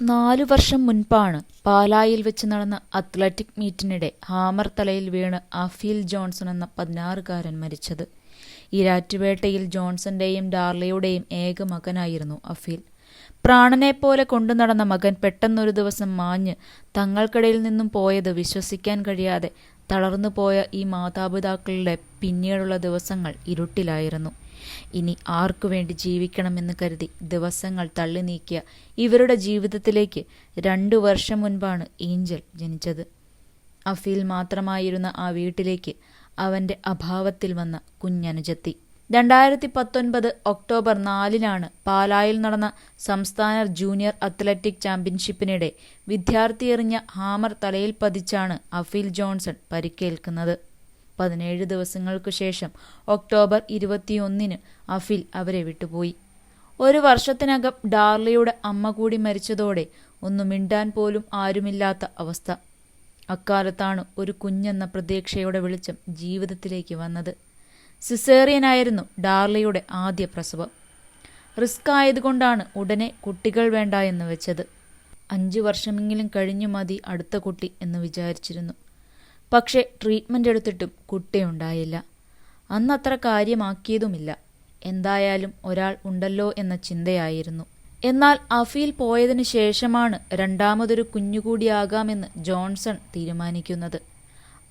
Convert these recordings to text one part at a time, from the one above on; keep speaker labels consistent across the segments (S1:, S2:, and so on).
S1: നാലു വർഷം മുൻപാണ് പാലായിൽ വെച്ച് നടന്ന അത്ലറ്റിക് മീറ്റിനിടെ ഹാമർ തലയിൽ വീണ് അഫീൽ ജോൺസൺ എന്ന പതിനാറുകാരൻ മരിച്ചത്. ഇരാറ്റുപേട്ടയിൽ ജോൺസന്റെയും ഡാർലയുടെയും ഏക മകനായിരുന്നു അഫീൽ. പ്രാണനെപ്പോലെ കൊണ്ടു നടന്ന മകൻ പെട്ടെന്നൊരു ദിവസം മാഞ്ഞ് തങ്ങൾക്കിടയിൽ നിന്നും പോയത് വിശ്വസിക്കാൻ കഴിയാതെ തളർന്നുപോയ ഈ മാതാപിതാക്കളുടെ പിന്നീടുള്ള ദിവസങ്ങൾ ഇരുട്ടിലായിരുന്നു. ഇനി ആർക്കു വേണ്ടി ജീവിക്കണമെന്ന് കരുതി ദിവസങ്ങൾ തള്ളി നീക്കിയ ഇവരുടെ ജീവിതത്തിലേക്ക് രണ്ടു വർഷം മുൻപാണ് ഏഞ്ചൽ ജനിച്ചത്. അഫീൽ മാത്രമായിരുന്ന ആ വീട്ടിലേക്ക് അവന്റെ അഭാവത്തിൽ വന്ന കുഞ്ഞനുജത്തി. രണ്ടായിരത്തി പത്തൊൻപത് ഒക്ടോബർ നാലിനാണ് പാലായിൽ നടന്ന സംസ്ഥാന ജൂനിയർ അത്ലറ്റിക് ചാമ്പ്യൻഷിപ്പിനിടെ വിദ്യാർത്ഥി എറിഞ്ഞ ഹാമർ തലയിൽ പതിച്ചാണ് അഫീൽ ജോൺസൺ പരിക്കേൽക്കുന്നത്. പതിനേഴ് ദിവസങ്ങൾക്കു ശേഷം ഒക്ടോബർ ഇരുപത്തിയൊന്നിന് അഫീൽ അവരെ വിട്ടുപോയി. ഒരു വർഷത്തിനകം ഡാർലിയുടെ അമ്മ കൂടി മരിച്ചതോടെ ഒന്നു മിണ്ടാൻ പോലും ആരുമില്ലാത്ത അവസ്ഥ. അക്കാലത്താണ് ഒരു കുഞ്ഞെന്ന പ്രതീക്ഷയുടെ വെളിച്ചം ജീവിതത്തിലേക്ക് വന്നത്. സിസേറിയനായിരുന്നു ഡാർലിയുടെ ആദ്യ പ്രസവം. റിസ്ക് ആയതുകൊണ്ടാണ് ഉടനെ കുട്ടികൾ വേണ്ട എന്ന് വെച്ചത്. അഞ്ചു വർഷമെങ്കിലും കഴിഞ്ഞു മതി അടുത്ത കുട്ടി എന്ന് വിചാരിച്ചിരുന്നു. പക്ഷേ ട്രീറ്റ്മെന്റ് എടുത്തിട്ടും കുട്ടിയുണ്ടായില്ല അന്നത്ര കാര്യമാക്കിയതുമില്ല. എന്തായാലും ഒരാൾ ഉണ്ടല്ലോ എന്ന ചിന്തയായിരുന്നു. എന്നാൽ അഫീൽ പോയതിനു ശേഷമാണ് രണ്ടാമതൊരു കുഞ്ഞുകൂടിയാകാമെന്ന് ജോൺസൺ തീരുമാനിക്കുന്നത്.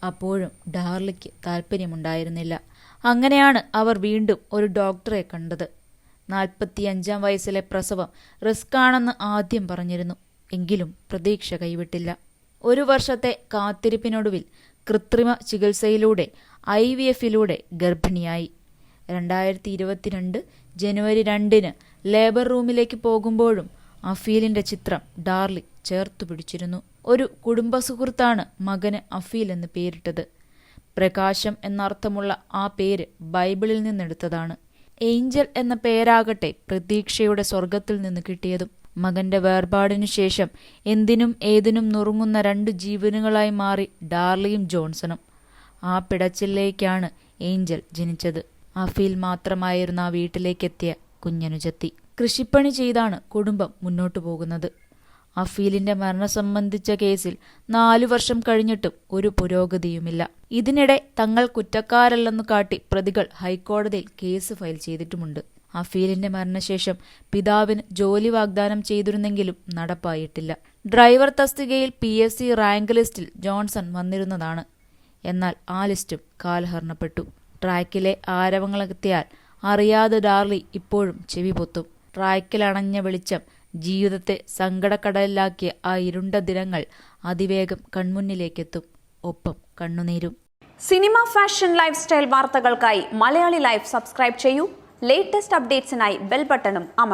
S1: അപ്പോഴും ഡാർലിക്ക് താല്പര്യമുണ്ടായിരുന്നില്ല അങ്ങനെയാണ് അവർ വീണ്ടും ഒരു ഡോക്ടറെ കണ്ടത്. നാൽപ്പത്തിയഞ്ചാം വയസ്സിലെ പ്രസവം റിസ്ക് ആണെന്ന് ആദ്യം പറഞ്ഞിരുന്നു. എങ്കിലും പ്രതീക്ഷ കൈവിട്ടില്ല. ഒരു വർഷത്തെ കാത്തിരിപ്പിനൊടുവിൽ കൃത്രിമ ചികിത്സയിലൂടെ ഐ വി എഫിലൂടെ ഗർഭിണിയായി. രണ്ടായിരത്തി ഇരുപത്തിരണ്ട് ജനുവരി രണ്ടിന് ലേബർ റൂമിലേക്ക് പോകുമ്പോഴും അഫീലിന്റെ ചിത്രം ഡാർലി ചേർത്തു പിടിച്ചിരുന്നു ഒരു കുടുംബ സുഹൃത്താണ് മകന് അഫീൽ എന്ന് പേരിട്ടത്. പ്രകാശം എന്നർത്ഥമുള്ള ആ പേര് ബൈബിളിൽ നിന്നെടുത്തതാണ്. ഏഞ്ചൽ എന്ന പേരാകട്ടെ പ്രതീക്ഷയുടെ സ്വർഗത്തിൽ നിന്ന് കിട്ടിയതും മകന്റെ വേർപാടിനു ശേഷം എന്തിനും ഏതിനും നുറുങ്ങുന്ന രണ്ടു ജീവനുകളായി മാറി ഡാർലിയും ജോൺസണും. ആ പിടച്ചിലേക്കാണ് ഏഞ്ചൽ ജനിച്ചത്. അഫീൽ മാത്രമായിരുന്ന ആ വീട്ടിലേക്കെത്തിയ കുഞ്ഞനുജത്തി. കൃഷിപ്പണി ചെയ്താണ് കുടുംബം മുന്നോട്ടു പോകുന്നത്. അഫീലിന്റെ മരണം സംബന്ധിച്ച കേസിൽ നാലു വർഷം കഴിഞ്ഞിട്ടും ഒരു പുരോഗതിയുമില്ല. ഇതിനിടെ തങ്ങൾ കുറ്റക്കാരല്ലെന്ന് കാട്ടി പ്രതികൾ ഹൈക്കോടതിയിൽ കേസ് ഫയൽ ചെയ്തിട്ടുമുണ്ട്. അഫീലിന്റെ മരണശേഷം പിതാവിന് ജോലി വാഗ്ദാനം ചെയ്തിരുന്നെങ്കിലും നടപ്പായിട്ടില്ല. ഡ്രൈവർ തസ്തികയിൽ പി എസ് സി റാങ്ക് ലിസ്റ്റിൽ ജോൺസൺ വന്നിരുന്നതാണ്. എന്നാൽ ആ ലിസ്റ്റും കാലഹരണപ്പെട്ടു. ട്രാക്കിലെ ആരവങ്ങളെത്തിയാൽ അറിയാതെ ഡാർലി ഇപ്പോഴും ചെവി പൊത്തും. ട്രാക്കിലണഞ്ഞ വെളിച്ചം ജീവിതത്തെ സങ്കടക്കടലിലാക്കിയ ആ ഇരുണ്ട ദിനങ്ങൾ അതിവേഗം കൺമുന്നിലേക്കെത്തും. ഒപ്പം കണ്ണുനീരും.
S2: സിനിമ ഫാഷൻ ലൈഫ് സ്റ്റൈൽ വാർത്തകൾക്കായി മലയാളി ലൈഫ് സബ്സ്ക്രൈബ് ചെയ്യൂ. ലേറ്റസ്റ്റ് അപ്ഡേറ്റ്സിനായി ബെൽ ബട്ടണും അമർത്തും.